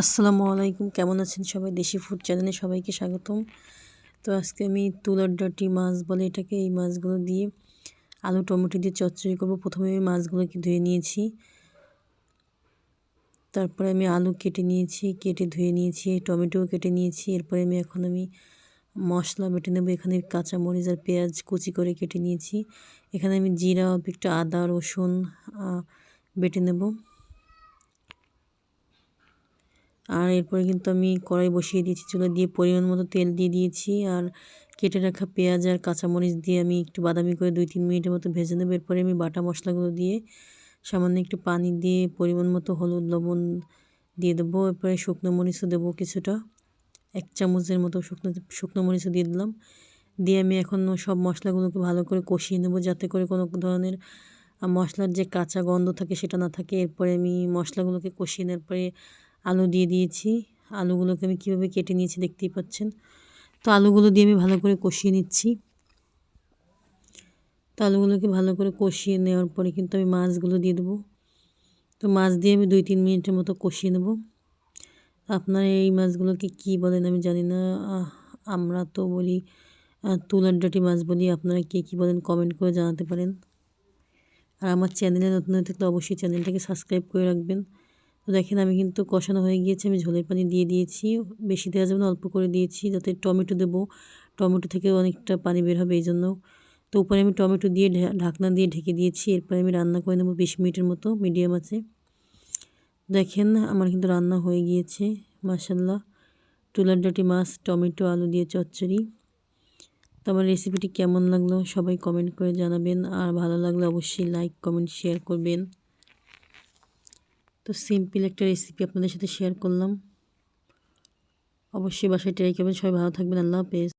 আসসালামু আলাইকুম। কেমন আছেন সবাই? দেশি ফুড চ্যানেলে সবাইকে স্বাগতম। তো আজকে আমি তুলার ডাটি মাছ বলে এটাকে এই মাছগুলো দিয়ে আলু, টমেটো দিয়ে চচ্চড়ি করব। প্রথমে আমি মাছগুলোকে ধুয়ে নিয়েছি। তারপরে আমি আলু কেটে নিয়েছি, কেটে ধুয়ে নিয়েছি, টমেটোও কেটে নিয়েছি। এরপরে আমি এখন আমি মশলা বেটে নেব। এখানে কাঁচামরিচ আর পেঁয়াজ কুচি করে কেটে নিয়েছি। এখানে আমি জিরা, একটু আদা, রসুন বেটে নেব। আর এরপরে কিন্তু আমি কড়াই বসিয়ে দিয়েছি, চুলো দিয়ে পরিমাণ মতো তেল দিয়ে দিয়েছি। আর কেটে রাখা পেঁয়াজ আর কাঁচামরিচ দিয়ে আমি একটু বাদামি করে দুই তিন মিনিটের মতো ভেজে নেব। এরপরে আমি বাটা মশলাগুলো দিয়ে সামান্য একটু পানি দিয়ে পরিমাণ মতো হলুদ, লবণ দিয়ে দেবো। এরপরে শুকনো মরিচও দেবো কিছুটা। এক চামচের মতো শুকনো শুকনো মরিচও দিয়ে দিলাম। দিয়ে আমি এখন সব মশলাগুলোকে ভালো করে কষিয়ে নেব, যাতে করে কোনো ধরনের মশলার যে কাঁচা গন্ধ থাকে সেটা না থাকে। এরপরে আমি মশলাগুলোকে কষিয়ে নেওয়ার পরে আলু দিয়ে দিয়েছি। আলুগুলোকে আমি কীভাবে কেটে নিয়েছি দেখতেই পাচ্ছেন। তো আলুগুলো দিয়ে আমি ভালো করে কষিয়ে নিচ্ছি। তো আলুগুলোকে ভালো করে কষিয়ে নেওয়ার পরে কিন্তু আমি মাছগুলো দিয়ে দেবো। তো মাছ দিয়ে আমি দুই তিন মিনিটের মতো কষিয়ে নেব। আপনারা এই মাছগুলোকে কি বলেন আমি জানি না। আমরা তো বলি তুলার ডাটি মাছ বলি। আপনারা কে কী বলেন কমেন্ট করে জানাতে পারেন। আর আমার চ্যানেলে নতুন হয়ে থাকলে অবশ্যই চ্যানেলটাকে সাবস্ক্রাইব করে রাখবেন। তো দেখেন আমি কিন্তু কষানো হয়ে গিয়েছে, আমি ঝোলের পানি দিয়ে দিয়েছি। বেশি দেওয়া যাবে না, অল্প করে দিয়েছি যাতে টমেটো দেবো। টমেটো থেকে অনেকটা পানি বের হবে এই জন্য তো উপরে আমি টমেটো দিয়ে ঢাকনা দিয়ে ঢেকে দিয়েছি, এরপরে আমি রান্না করে নেব বিশ মিনিটের মতো, মিডিয়াম আছে। দেখেন আমার কিন্তু রান্না হয়ে গিয়েছে মাসাল্লাহ টুলার ডাটি মাছ, টমেটো, আলু দিয়ে চচ্চড়ি। তো আমার রেসিপিটি কেমন লাগল সবাই কমেন্ট করে জানাবেন, আর ভালো লাগলে অবশ্যই লাইক, কমেন্ট, শেয়ার করবেন। তো সিম্পল একটা রেসিপি আপনাদের সাথে শেয়ার করলাম। অবশ্যই বাসায় ট্রাই করবেন। সবাই ভালো থাকবেন। আল্লাহ হাফেজ।